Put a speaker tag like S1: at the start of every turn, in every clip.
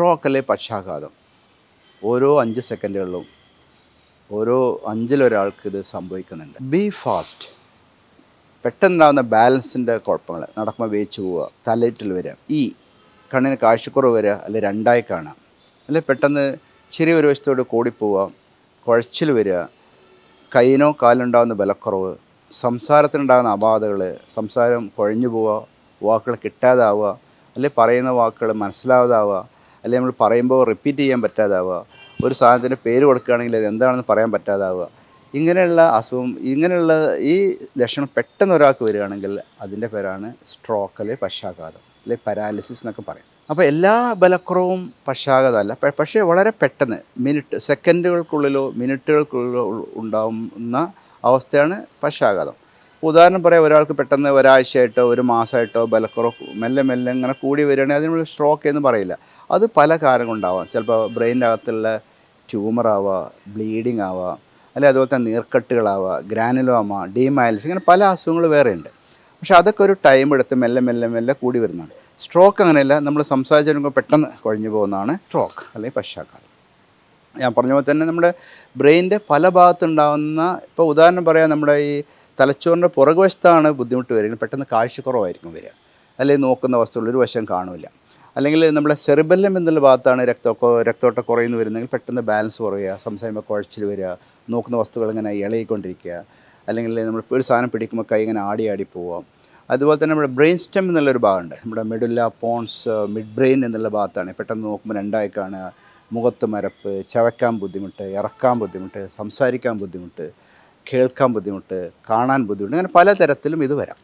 S1: Stroke അല്ലെ പക്ഷാഘാതം. ഓരോ അഞ്ച് സെക്കൻഡുകളിലും ഓരോ അഞ്ചിലൊരാൾക്ക് ഇത് സംഭവിക്കുന്നുണ്ട്. ബി ഫാസ്റ്റ് പെട്ടെന്നുണ്ടാകുന്ന ബാലൻസിന്റെ കുഴപ്പങ്ങൾ. നടക്കുമ്പോൾ വേച്ച് പോവുക തലയിട്ടിൽ വരിക. ഈ കണ്ണിന് കാഴ്ചക്കുറവ് വരിക അല്ലെ രണ്ടായി കാണാം. അല്ലെ പെട്ടെന്ന് ചെറിയ ചെറിയൊരു വശത്തോട് കൂടിപ്പോവുക കുഴച്ചിൽ വരിക കൈയിനോ കാലിനുണ്ടാകുന്ന ബലക്കുറവ് സംസാരത്തിനുണ്ടാകുന്ന അപാധകൾ സംസാരം കുഴഞ്ഞു പോവുക വാക്കുകൾ കിട്ടാതാവുക അല്ലെ പറയുന്ന വാക്കുകൾ മനസ്സിലാവാതാവുക അല്ലെ നമ്മൾ പറയുമ്പോൾ റിപ്പീറ്റ് ചെയ്യാൻ പറ്റാതാവുക. ഒരു സാധനത്തിന് പേര് കൊടുക്കുകയാണെങ്കിൽ അത് എന്താണെന്ന് പറയാൻ പറ്റാതാവുക. ഇങ്ങനെയുള്ള അസുഖം ഇങ്ങനെയുള്ള ഈ ലക്ഷണം പെട്ടെന്ന് ഒരാൾക്ക് വരികയാണെങ്കിൽ അതിന്റെ പേരാണ് സ്ട്രോക്ക് അല്ലെ പക്ഷാഘാതം അല്ലെ പരാലിസിസ് എന്നൊക്കെ പറയും. അപ്പോൾ എല്ലാ ബലക്കുറവും പക്ഷാഘാതമല്ല. പക്ഷേ വളരെ പെട്ടെന്ന് മിനിറ്റ് സെക്കൻഡുകൾക്കുള്ളിലോ മിനിറ്റുകൾക്കുള്ളിലോ ഉണ്ടാവുന്ന അവസ്ഥയാണ് പക്ഷാഘാതം. ഉദാഹരണം പറയാം ഒരാൾക്ക് പെട്ടെന്ന് ഒരാഴ്ചയായിട്ടോ ഒരു മാസമായിട്ടോ ബലക്കുറവ് മെല്ലെ മെല്ലെ ഇങ്ങനെ കൂടി വരികയാണെങ്കിൽ അതിനുള്ള സ്ട്രോക്ക് എന്ന് പറയില്ല. അത് പല കാരണങ്ങൾ ഉണ്ടാവാം ചിലപ്പോൾ ബ്രെയിന്റെ അകത്തുള്ള ട്യൂമർ ആവുക ബ്ലീഡിങ് ആവാം അല്ലെ അതുപോലെ തന്നെ നീർക്കെട്ടുകളാവുക ഗ്രാനുലോമ ഡീമൈലിസ് ഇങ്ങനെ പല അസുഖങ്ങൾ വേറെയുണ്ട്. പക്ഷെ അതൊക്കെ ഒരു ടൈം എടുത്ത് മെല്ലെ മെല്ലെ മെല്ലെ കൂടി വരുന്നതാണ്. സ്ട്രോക്ക് അങ്ങനെയല്ല നമ്മൾ സംസാരിച്ചിരുമ്പോൾ പെട്ടെന്ന് കുഴഞ്ഞു പോകുന്നതാണ് സ്ട്രോക്ക് അല്ലെങ്കിൽ പശ്ചാത്തലം ഞാൻ പറഞ്ഞ പോലെ തന്നെ നമ്മുടെ ബ്രെയിനിന്റെ പല ഭാഗത്തുണ്ടാകുന്ന ഇപ്പോൾ ഉദാഹരണം പറയാം നമ്മുടെ ഈ തലച്ചോറിന്റെ പുറകുവശത്താണ് ബുദ്ധിമുട്ട് വരിക. പെട്ടെന്ന് കാഴ്ചക്കുറവായിരിക്കും വരിക. അല്ലെങ്കിൽ നോക്കുന്ന വസ്തുക്കൾ ഒരു വശം കാണില്ല അല്ലെങ്കിൽ നമ്മുടെ സെറിബല്ലം എന്നുള്ള ഭാഗത്താണ് രക്തമൊക്കെ രക്തോട്ടം കുറയുന്നു വരുന്നെങ്കിൽ പെട്ടെന്ന് ബാലൻസ് കുറയുക സംസാരിക്കുമ്പോൾ കുഴച്ചിൽ വരിക നോക്കുന്ന വസ്തുക്കൾ ഇങ്ങനെ ഇളകിക്കൊണ്ടിരിക്കുക അല്ലെങ്കിൽ നമ്മൾ ഒരു സാധനം പിടിക്കുമ്പോൾ കൈ ഇങ്ങനെ ആടി ആടി പോവുക. അതുപോലെ തന്നെ നമ്മുടെ ബ്രെയിൻ സ്റ്റെം എന്നുള്ളൊരു ഭാഗമുണ്ട്. നമ്മുടെ മെഡുല്ല പോൺസ് മിഡ് ബ്രെയിൻ എന്നുള്ള ഭാഗത്താണ്. പെട്ടെന്ന് നോക്കുമ്പോൾ രണ്ടായി കാണുക. മുഖത്ത് മരപ്പ് ചവയ്ക്കാൻ ബുദ്ധിമുട്ട് ഇറക്കാൻ ബുദ്ധിമുട്ട് സംസാരിക്കാൻ ബുദ്ധിമുട്ട് കേൾക്കാൻ ബുദ്ധിമുട്ട് കാണാൻ ബുദ്ധിമുട്ട് അങ്ങനെ പലതരത്തിലും ഇത് വരാം.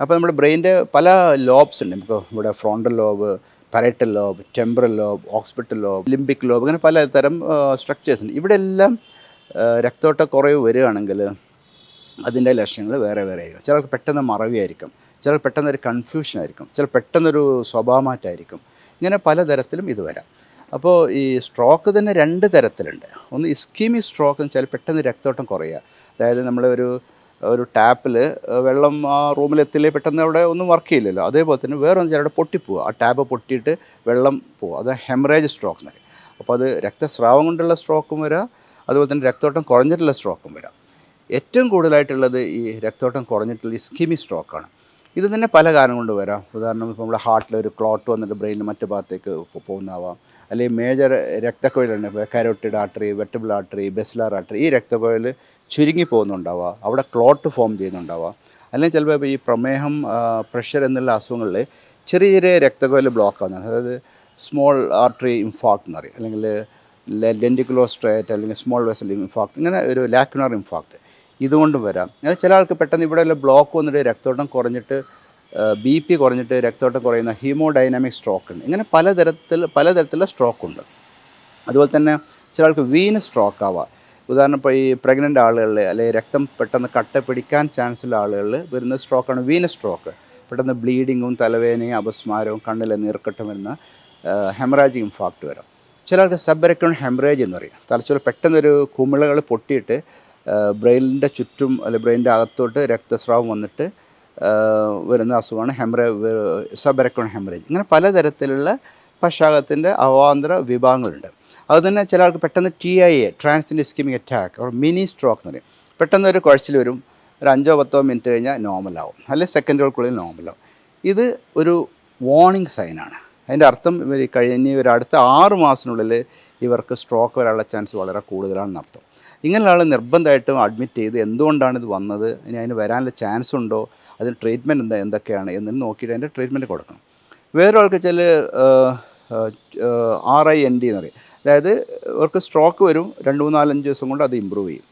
S1: അപ്പോൾ നമ്മുടെ ബ്രെയിന്റെ പല ലോബ്സ് ഉണ്ട്. നമുക്ക് ഇവിടെ frontal lobe parietal lobe temporal lobe occipital lobe limbic lobe അങ്ങനെ പലതരം സ്ട്രക്ചേഴ്സ് ഉണ്ട്. ഇവിടെ എല്ലാം രക്തോട്ട കുറവ് വരികയാണെങ്കിൽ അതിന്റെ ലക്ഷണങ്ങൾ വേറെ വേറെ ആയിരിക്കും. ചിലർക്ക് പെട്ടെന്ന് മറവിയായിരിക്കും. ചിലർക്ക് പെട്ടെന്നൊരു കൺഫ്യൂഷൻ ആയിരിക്കും. ചില പെട്ടെന്നൊരു സ്വഭാവമാറ്റമായിരിക്കും. ഇങ്ങനെ പലതരത്തിലും ഇത് വരാം. അപ്പോൾ ഈ സ്ട്രോക്ക് തന്നെ രണ്ട് തരത്തിലുണ്ട്. ഒന്ന് ഇസ്കീമി സ്ട്രോക്ക് എന്ന് വെച്ചാൽ പെട്ടെന്ന് രക്തോട്ടം കുറയുക. അതായത് നമ്മൾ ഒരു ഒരു ടാപ്പിൽ വെള്ളം ആ റൂമിലെത്തില്ലേ പെട്ടെന്ന് അവിടെ ഒന്നും വർക്ക് ചെയ്യില്ലല്ലോ. അതേപോലെ തന്നെ വേറെ ഒന്ന് ചിലവിടെ പൊട്ടിപ്പോവുക. ആ ടാപ്പ് പൊട്ടിയിട്ട് വെള്ളം പോവുക. അത് ഹെമറേജ് സ്ട്രോക്ക് എന്ന് അപ്പോൾ അത് രക്തസ്രാവം കൊണ്ടുള്ള സ്ട്രോക്കും വരാം. അതുപോലെ തന്നെ രക്തോട്ടം കുറഞ്ഞിട്ടുള്ള സ്ട്രോക്കും വരാം. ഏറ്റവും കൂടുതലായിട്ടുള്ളത് ഈ രക്തോട്ടം കുറഞ്ഞിട്ടുള്ള ഇസ്കിമി സ്ട്രോക്കാണ്. ഇത് തന്നെ പല കാരണം കൊണ്ട് വരാം. ഉദാഹരണം ഇപ്പോൾ നമ്മുടെ ഹാർട്ടിൽ ഒരു ക്ലോട്ട് വന്നിട്ട് ബ്രെയിനിൽ മറ്റു ഭാഗത്തേക്ക് പോകുന്നതാവാം. അല്ലെങ്കിൽ major രക്തക്കുഴലുണ്ട് carotid artery vertebral artery basilar artery ഈ രക്തക്കൊഴിൽ ചുരുങ്ങി പോകുന്നുണ്ടാവുക അവിടെ ക്ലോട്ട് ഫോം ചെയ്യുന്നുണ്ടാവുക അല്ലെങ്കിൽ ചിലപ്പോൾ ഈ പ്രമേഹം പ്രഷർ എന്നുള്ള അസുഖങ്ങളിൽ ചെറിയ ചെറിയ രക്തക്കൊഴിൽ ബ്ലോക്ക് ആവുന്നതാണ്. അതായത് സ്മോൾ ആർട്ടറി ഇൻഫാക്ട് എന്ന് പറയും. അല്ലെങ്കിൽ ലെന്റിക്കുലോസ്ട്രേറ്റ് അല്ലെങ്കിൽ സ്മോൾ വെസൽ ഇൻഫാക്ട് ഇങ്ങനെ ഒരു ലാക്കുണർ ഇൻഫാക്ട് ഇതുകൊണ്ടും വരാം. അങ്ങനെ ചില ആൾക്ക് പെട്ടെന്ന് ഇവിടെ ഉള്ള ബ്ലോക്ക് വന്നിട്ട് രക്തോട്ടം കുറഞ്ഞിട്ട് ബി പി കുറഞ്ഞിട്ട് രക്തോട്ടം കുറയുന്ന ഹീമോഡൈനാമിക് സ്ട്രോക്ക് ഉണ്ട്. ഇങ്ങനെ പലതരത്തിൽ പലതരത്തിലുള്ള സ്ട്രോക്ക് ഉണ്ട്. അതുപോലെ തന്നെ ചില ആൾക്ക് വീന് സ്ട്രോക്ക് ആവാം. ഉദാഹരണം ഇപ്പോൾ ഈ പ്രഗ്നന്റ് ആളുകളിൽ അല്ലെങ്കിൽ രക്തം പെട്ടെന്ന് കട്ട പിടിക്കാൻ ചാൻസ് ഉള്ള ആളുകളിൽ വരുന്ന സ്ട്രോക്കാണ് വീന സ്ട്രോക്ക് പെട്ടെന്ന് ബ്ലീഡിങ്ങും തലവേദനയും അപസ്മാരവും കണ്ണിലെ നീർക്കെട്ടും വരുന്ന ഹെമറാജിക് ഇൻഫാക്റ്റ് വരാം. ചില ആൾക്ക് സബ്ബരക്കൺ ഹെമറേജ് എന്ന് പറയും. തലച്ചോറ് പെട്ടെന്നൊരു കുമിളകൾ പൊട്ടിയിട്ട് ബ്രെയിനിന്റെ ചുറ്റും അല്ലെങ്കിൽ ബ്രെയിനിന്റെ അകത്തോട്ട് രക്തസ്രാവം വന്നിട്ട് വരുന്ന അസുഖമാണ് ഹെമറ സബരക്കോൺ ഹെമറേജ്. ഇങ്ങനെ പലതരത്തിലുള്ള പക്ഷാഘാതത്തിന്റെ അവാന്തര വിഭാഗങ്ങളുണ്ട്. അതുതന്നെ ചില ആൾക്ക് പെട്ടെന്ന് T I A ട്രാൻസിന്റെ ischaemic attack or mini stroke എന്ന് പറയും. പെട്ടെന്ന് ഒരു കുഴച്ചിൽ വരും ഒരു അഞ്ചോ പത്തോ മിനിറ്റ് കഴിഞ്ഞാൽ നോർമലാവും അല്ലെങ്കിൽ സെക്കൻഡുകൾക്കുള്ളിൽ നോർമലാവും ഇത് ഒരു വാർണിംഗ് സൈനാണ് അതിന്റെ അർത്ഥം ഇവർ കഴിഞ്ഞ ഒരു അടുത്ത ആറ് മാസത്തിനുള്ളിൽ ഇവർക്ക് സ്ട്രോക്ക് വരാനുള്ള ചാൻസ് വളരെ കൂടുതലാണെന്ന് അർത്ഥം. ഇങ്ങനെയുള്ള ആൾ നിർബന്ധമായിട്ടും അഡ്മിറ്റ് ചെയ്ത് എന്തുകൊണ്ടാണ് ഇത് വന്നത്? ഇനി അതിന് വരാനുള്ള ചാൻസ് ഉണ്ടോ? അതിന് ട്രീറ്റ്മെന്റ് എന്താ എന്തൊക്കെയാണ് എന്ന് നോക്കിയിട്ട് അതിന്റെ ട്രീറ്റ്മെന്റ് കൊടുക്കണം. വേറൊരാൾക്ക് ചില ആർ ഐ എൻ ഡി എന്ന് പറയും. അതായത് അവർക്ക് സ്ട്രോക്ക് വരും രണ്ട് മൂന്ന് നാലഞ്ച് ദിവസം കൊണ്ട് അത് ഇമ്പ്രൂവ് ചെയ്യും.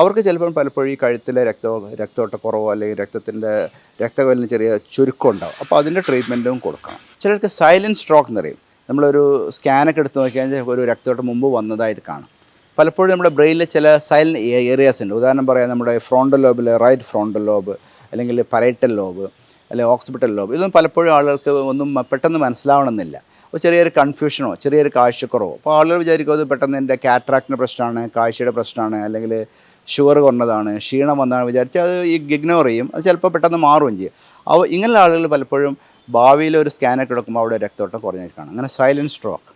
S1: അവർക്ക് ചിലപ്പം പലപ്പോഴും ഈ കഴുത്തിലെ രക്ത രക്തോട്ടക്കുറവോ അല്ലെങ്കിൽ രക്തത്തിന്റെ രക്തകോലിന് ചെറിയ ചുരുക്കം ഉണ്ടാവും. അപ്പോൾ അതിന്റെ ട്രീറ്റ്മെന്റും കൊടുക്കണം. ചിലർക്ക് സൈലന്റ് സ്ട്രോക്ക് എന്ന് പറയും. നമ്മളൊരു സ്കാനൊക്കെ എടുത്ത് നോക്കിയാൽ ഒരു രക്തോട്ടം മുമ്പ് വന്നതായിട്ട് കാണും. പലപ്പോഴും നമ്മുടെ ബ്രെയിനിൽ ചില സൈലന്റ് ഏരിയാസ് ഉണ്ട്. ഉദാഹരണം പറയാം നമ്മുടെ ഫ്രോണ്ടൽ ലോബിൽ റൈറ്റ് ഫ്രോണ്ടൽ ലോബ് അല്ലെങ്കിൽ പരേറ്റൽ ലോബ് അല്ലെങ്കിൽ ഓക്സിപിറ്റൽ ലോബ് ഇതൊന്നും പലപ്പോഴും ആളുകൾക്ക് ഒന്നും പെട്ടെന്ന് മനസ്സിലാവണമെന്നില്ല. അപ്പോൾ ചെറിയൊരു കൺഫ്യൂഷനോ ചെറിയൊരു കാഴ്ചക്കുറവോ. അപ്പോൾ ആളുകൾ വിചാരിക്കും അത് പെട്ടെന്ന് എന്റെ കാറ്ററാക്റ്റിന്റെ പ്രശ്നമാണ് കാഴ്ചയുടെ പ്രശ്നമാണ് അല്ലെങ്കിൽ ഷുഗർ കുറഞ്ഞതാണ് ക്ഷീണം വന്നതാണ്. വിചാരിച്ച് അത് ഈ ഇഗ്നോർ ചെയ്യും. അത് ചിലപ്പോൾ പെട്ടെന്ന് മാറുകയും ചെയ്യും. അപ്പോൾ ഇങ്ങനെയുള്ള ആളുകൾ പലപ്പോഴും ഭാവിയിൽ ഒരു സ്കാനൊക്കെ എടുക്കുമ്പോൾ അവിടെ രക്തോട്ടം കുറഞ്ഞിരിക്കുകയാണ്. അങ്ങനെ സൈലന്റ് സ്ട്രോക്ക്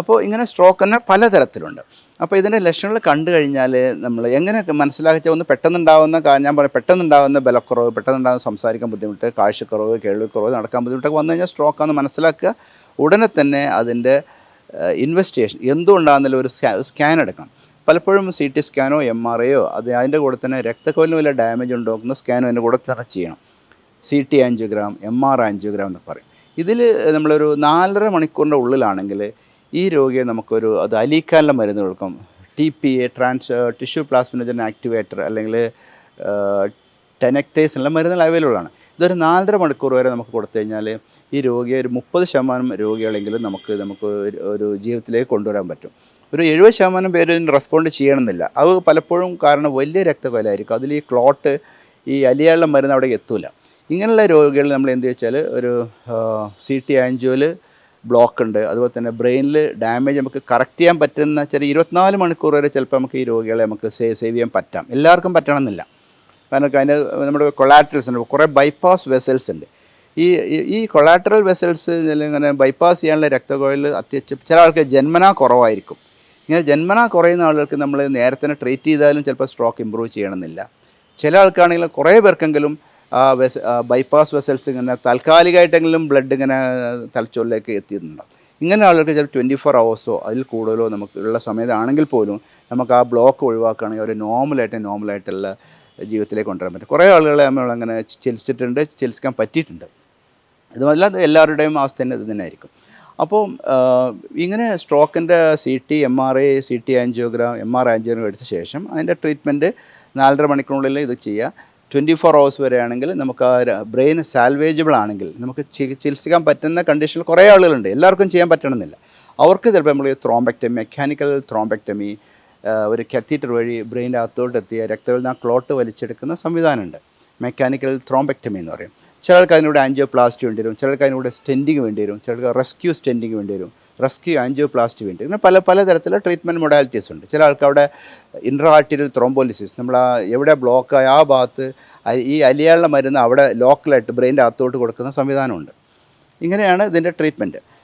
S1: അപ്പോൾ ഇങ്ങനെ സ്ട്രോക്ക് തന്നെ പലതരത്തിലുണ്ട്. അപ്പോൾ ഇതിന്റെ ലക്ഷണങ്ങൾ കണ്ടു കഴിഞ്ഞാൽ നമ്മൾ എങ്ങനെയൊക്കെ മനസ്സിലാക്കിച്ച ഒന്ന് പെട്ടെന്നുണ്ടാവുന്ന ഞാൻ പറയാം പെട്ടെന്നുണ്ടാവുന്ന ബലക്കുറവ് പെട്ടെന്നുണ്ടാകുന്ന സംസാരിക്കാൻ ബുദ്ധിമുട്ട് കാഴ്ചക്കുറവ് കേൾവിക്കുറവ് നടക്കാൻ ബുദ്ധിമുട്ടൊക്കെ വന്നു കഴിഞ്ഞാൽ സ്ട്രോക്കാന്ന് മനസ്സിലാക്കുക. ഉടനെ തന്നെ അതിന്റെ ഇൻവെസ്റ്റിഗേഷൻ എന്തുകൊണ്ടാണെന്നുള്ള ഒരു സ്കാൻ എടുക്കണം. പലപ്പോഴും സി ടി സ്കാനോ എം ആർ ഐയോ അത് അതിന്റെ കൂടെ തന്നെ രക്തക്കോലിന് വല്ല ഡാമേജ് ഉണ്ടോക്കുന്ന സ്കാനോ അതിന്റെ കൂടെ തന്നെ ചെയ്യണം. C T angiogram M R angiogram എന്ന് പറയും. ഇതിൽ നമ്മളൊരു നാലര മണിക്കൂറിന്റെ ഉള്ളിലാണെങ്കിൽ ഈ രോഗിയെ നമുക്കൊരു അത് അലീക്കാനുള്ള മരുന്ന് കൊടുക്കും. T P A trans tissue plasminogen activator അല്ലെങ്കിൽ ടെനക്ടേസ് ഉള്ള മരുന്നുകൾ അവൈലബിൾ ആണ്. ഇതൊരു നാലര മണിക്കൂർ വരെ നമുക്ക് കൊടുത്തു കഴിഞ്ഞാൽ ഈ രോഗിയെ ഒരു മുപ്പത് ശതമാനം രോഗികളെങ്കിലും നമുക്ക് നമുക്ക് ഒരു- ജീവിതത്തിലേക്ക് കൊണ്ടുവരാൻ പറ്റും. ഒരു എഴുപത് ശതമാനം പേര് റെസ്പോണ്ട് ചെയ്യണമെന്നില്ല. അത് പലപ്പോഴും കാരണം വലിയ രക്തക്കൊലായിരിക്കും അതിൽ ഈ ക്ലോട്ട് ഈ അലിയാനുള്ള മരുന്ന് അവിടെ എത്തൂല. ഇങ്ങനെയുള്ള രോഗികൾ നമ്മൾ എന്ത് വെച്ചാൽ ഒരു സി ടി ആൻജിയോയിൽ ബ്ലോക്ക് ഉണ്ട് അതുപോലെ തന്നെ ബ്രെയിനിൽ ഡാമേജ് നമുക്ക് കറക്റ്റ് ചെയ്യാൻ പറ്റുന്ന ചെറിയ ഇരുപത്തിനാല് മണിക്കൂർ വരെ ചിലപ്പോൾ നമുക്ക് ഈ രോഗികളെ നമുക്ക് സേവ് സേവ് ചെയ്യാൻ പറ്റാം. എല്ലാവർക്കും പറ്റണമെന്നില്ല. കാരണം അതിന് നമ്മുടെ കൊളാറ്ററൽസ് ഉണ്ട്. കുറേ ബൈപ്പാസ് വെസൽസ് ഉണ്ട്. ഈ ഈ- കൊളാറ്ററൽ വെസൽസ് ഇങ്ങനെ ബൈപ്പാസ് ചെയ്യാനുള്ള രക്തകോയിൽ അത്യാവശ്യം ചില ആൾക്ക് ജന്മനാ കുറവായിരിക്കും. ഇങ്ങനെ ജന്മനാ കുറയുന്ന ആളുകൾക്ക് നമ്മൾ നേരത്തെ ട്രീറ്റ് ചെയ്താലും ചിലപ്പോൾ സ്ട്രോക്ക് ഇമ്പ്രൂവ് ചെയ്യണമെന്നില്ല. ചില ആൾക്കാണെങ്കിലും കുറേ പേർക്കെങ്കിലും ബൈപ്പാസ് വെസൽസ് ഇങ്ങനെ താൽക്കാലികമായിട്ടെങ്കിലും ബ്ലഡ് ഇങ്ങനെ തലച്ചോറിലേക്ക് എത്തിയിട്ടുണ്ടാവും ഇങ്ങനെ ആളുകൾക്ക് ചിലപ്പോൾ ട്വന്റി ഫോർ അവേഴ്സോ അതിൽ കൂടുതലോ നമുക്കുള്ള സമയത്താണെങ്കിൽ പോലും നമുക്ക് ആ ബ്ലോക്ക് ഒഴിവാക്കുകയാണെങ്കിൽ ഒരു നോർമലായിട്ട് നോർമലായിട്ടുള്ള ജീവിതത്തിലേക്ക് കൊണ്ടുവരാൻ പറ്റും. കുറേ ആളുകളെ നമ്മളങ്ങനെ ചികിത്സിച്ചിട്ടുണ്ട് ചികിത്സിക്കാൻ പറ്റിയിട്ടുണ്ട്. ഇതുമല്ലാതെ എല്ലാവരുടെയും അവസ്ഥ തന്നെ ഇത് തന്നെ ആയിരിക്കും അപ്പോൾ ഇങ്ങനെ സ്ട്രോക്കിന്റെ C T M R I C T angiogram M R angiogram എടുത്ത ശേഷം അതിന്റെ ട്രീറ്റ്മെന്റ് നാലര മണിക്കൂറിനുള്ളിൽ ഇത് ചെയ്യുക. ട്വന്റി ഫോർ അവേഴ്സ് വരെയാണെങ്കിൽ നമുക്ക് ആ ബ്രെയിൻ സാൽവേജബിൾ ആണെങ്കിൽ നമുക്ക് ചികിത്സിക്കാൻ പറ്റുന്ന കണ്ടീഷനിൽ കുറേ ആളുകളുണ്ട്. എല്ലാവർക്കും ചെയ്യാൻ പറ്റണമെന്നില്ല. അവർക്ക് ചിലപ്പോൾ നമ്മൾ ത്രോംബക്ടമി മെക്കാനിക്കൽ ത്രോംബെക്റ്റമി ഒരു കത്തീറ്റർ വഴി ബ്രെയിന്റെ അകത്തോട്ട് എത്തിയ രക്തത്തിൽ നിന്ന് ക്ലോട്ട് വലിച്ചെടുക്കുന്ന സംവിധാനമുണ്ട്. മെക്കാനിക്കൽ ത്രോംബെക്റ്റമി എന്ന് പറയും. ചിലർക്ക് അതിനൂടെ ആൻജിയോപ്ലാസ്റ്റി വേണ്ടി വരും ചിലർക്ക് അതിനൂടെ സ്റ്റെൻഡിങ് വേണ്ടി വരും ചിലർക്ക് റെസ്ക്യൂ സ്റ്റെൻഡിങ് വേണ്ടി വരും. റെസ്ക്യൂ ആൻജിയോപ്ലാസ്റ്റി വേണ്ടി. അങ്ങനെ പല പലതരത്തിലുള്ള ട്രീറ്റ്മെന്റ് മൊഡാലിറ്റീസ് ഉണ്ട്. ചില ആൾക്കവിടെ ഇൻട്രാർട്ടീരിയൽ ത്രോംബോലിസിസ് നമ്മൾ ആ എവിടെ ബ്ലോക്കായ ആ ഭാഗത്ത് ഈ അലിയാളുടെ മരുന്ന് അവിടെ ലോക്കലായിട്ട് ബ്രെയിന്റെ അകത്തോട്ട് കൊടുക്കുന്ന സംവിധാനമുണ്ട്. ഇങ്ങനെയാണ് ഇതിന്റെ ട്രീറ്റ്മെന്റ്